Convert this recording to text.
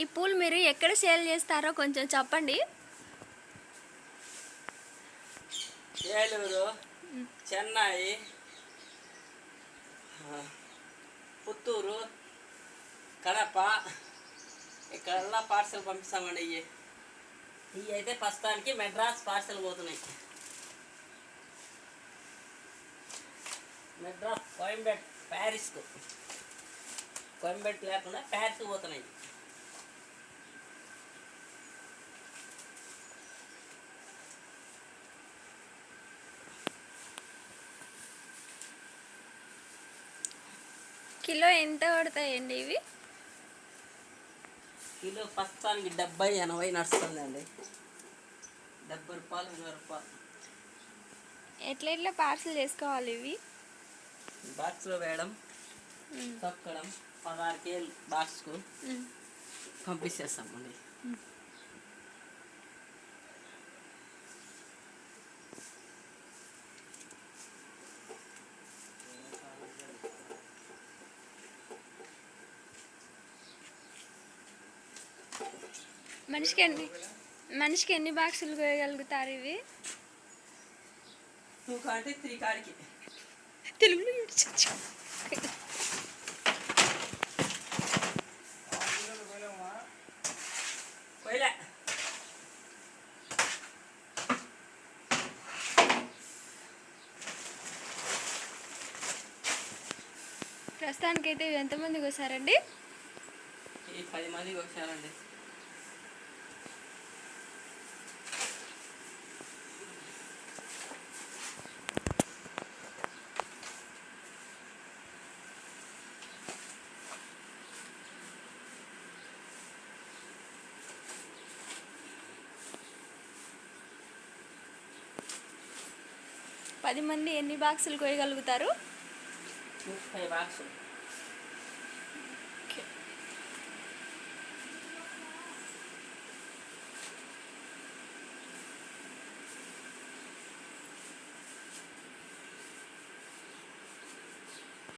ఈ పూలు మీరు ఎక్కడ సేల్ చేస్తారో కొంచెం చెప్పండి. ఏలూరు చెన్నై పుత్తూరు కడప ఇక్కడల్లా పార్సల్ పంపిస్తామండి ఇవి ఇవి అయితే ప్రస్తుతానికి మెడ్రాస్ పార్సల్ పోతున్నాయి. మెడ్రాస్ కోయంబేట్ ప్యారిస్కు. కోయంబేట్ లేకుండా ప్యారిస్కి పోతున్నాయి. కిలో ఎంత పడతాయండి ఇవి? కిలో ప్రస్తుతానికి డెబ్బై ఎనభై నడుస్తుందండి. డెబ్బై రూపాయలు ఎనభై రూపాయలు. ఎట్లా ఎట్లా పార్సల్ చేసుకోవాలి ఇవి? బాక్స్లో వేయడం తొక్కడం పదహారు కేలు బాక్స్కు. పంపించేస్తామండి మనిషికి ఎన్ని మనిషికి ఎన్ని బాక్సులు కోయగలుగుతారు ఇవి? తెలుగులో ప్రస్తుతానికైతే ఇవి ఎంతమందికి వస్తారండి పది మందికి వచ్చారండి పది మంది ఎన్ని బాక్సులు కోయగలుగుతారు ముప్పై బాక్సులు.